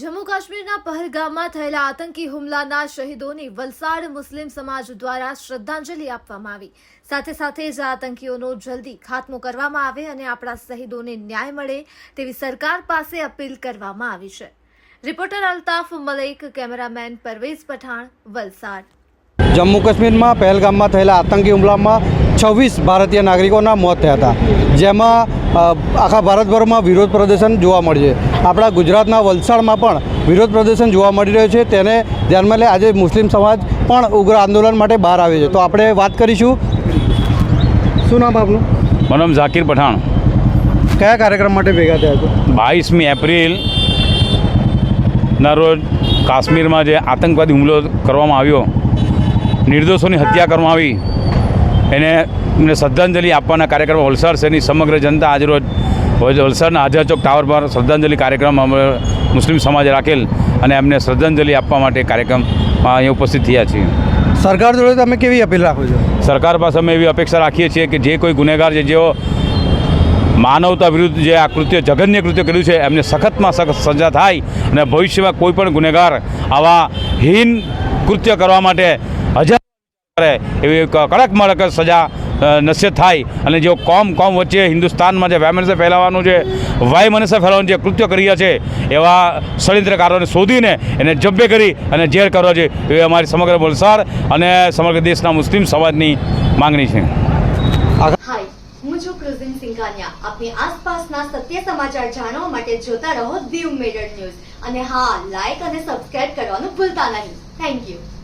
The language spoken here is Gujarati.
જમ્મુ કાશ્મીરના પહલગામમાં થયેલા આતંકી હુમલાના શહીદોને વલસાડ મુસ્લિમ સમાજ દ્વારા શ્રદ્ધાંજલિ આપવામાં આવી. સાથે સાથે જ આતંકીઓનો જલ્દી ખાત્મો કરવામાં આવે અને આપણા શહીદોને ન્યાય મળે તેવી સરકાર પાસે અપીલ કરવામાં આવી છે. Reporter Altaf Malek, cameraman Parvez Pathan, Valsad. Jammu કાશ્મીરમાં પહેલગામમાં થયેલા આતંકી હુમલામાં છવ્વીસ ભારતીય નાગરિકોના મોત થયા હતા. જેમાં આખા ભારતભરમાં વિરોધ પ્રદર્શન જોવા મળ્યું છે. આપણા ગુજરાતના વલસાડમાં પણ વિરોધ પ્રદર્શન જોવા મળી રહ્યું છે. તેને ધ્યાનમાં લઈ આજે મુસ્લિમ સમાજ પણ ઉગ્ર આંદોલન માટે બહાર આવ્યો છે. તો આપણે વાત કરીશું. શું નામ આપનું? મારું નામ ઝાકીર પઠાણ. કયા કાર્યક્રમ માટે ભેગા થયા છો? બાવીસમી એપ્રિલ ના રોજ કાશ્મીરમાં જે આતંકવાદી હુમલો કરવામાં આવ્યો નિર્દોષોની હત્યા કરવામાં આવી. એને એમને શ્રદ્ધાંજલિ આપવાના કાર્યક્રમ વલસાડ શહેરની સમગ્ર જનતા આજરોજ વલસાડના આઝાદ ચોક ટાવર પર શ્રદ્ધાંજલિ કાર્યક્રમ અમે મુસ્લિમ સમાજે રાખેલ અને એમને શ્રદ્ધાંજલિ આપવા માટે કાર્યક્રમમાં અહીંયા ઉપસ્થિત થયા છીએ. સરકાર જોડે તમે કેવી અપીલ રાખો છો? સરકાર પાસે અમે એવી અપેક્ષા રાખીએ છીએ કે જે કોઈ ગુનેગાર છે જેઓ માનવતા વિરુદ્ધ જે આ કૃત્ય જઘન્ય કૃત્ય કર્યું છે એમને સખતમાં સખત સજા થાય અને ભવિષ્યમાં કોઈ પણ ગુનેગાર આવા હીન કૃત્ય કરવા માટે હજાર કરે એવી કડક મડક સજા નસીબ થાય. અને જો કોમ કોમ વચ્ચે હિન્દુસ્તાનમાં જે વૈમનસ્ય ફેલાવવાનું છે વાયમનસે ફેલાવવાનું જે કૃત્ય કરી છે, એવા ષડયંત્રકારોને શોધીને એને જબ્બે કરી અને જેર કરવા છે એ અમારી સમગ્ર વલસાડ અને સમગ્ર દેશના મુસ્લિમ સમાજની માંગણી છે. આપની આસપાસના સત્ય સમાચાર જાણવા માટે જોતા રહો દીવ મેડર ન્યૂઝ. અને હા લાઈક અને સબસ્ક્રાઇબ કરવાનું ભૂલતા નહીં. Thank you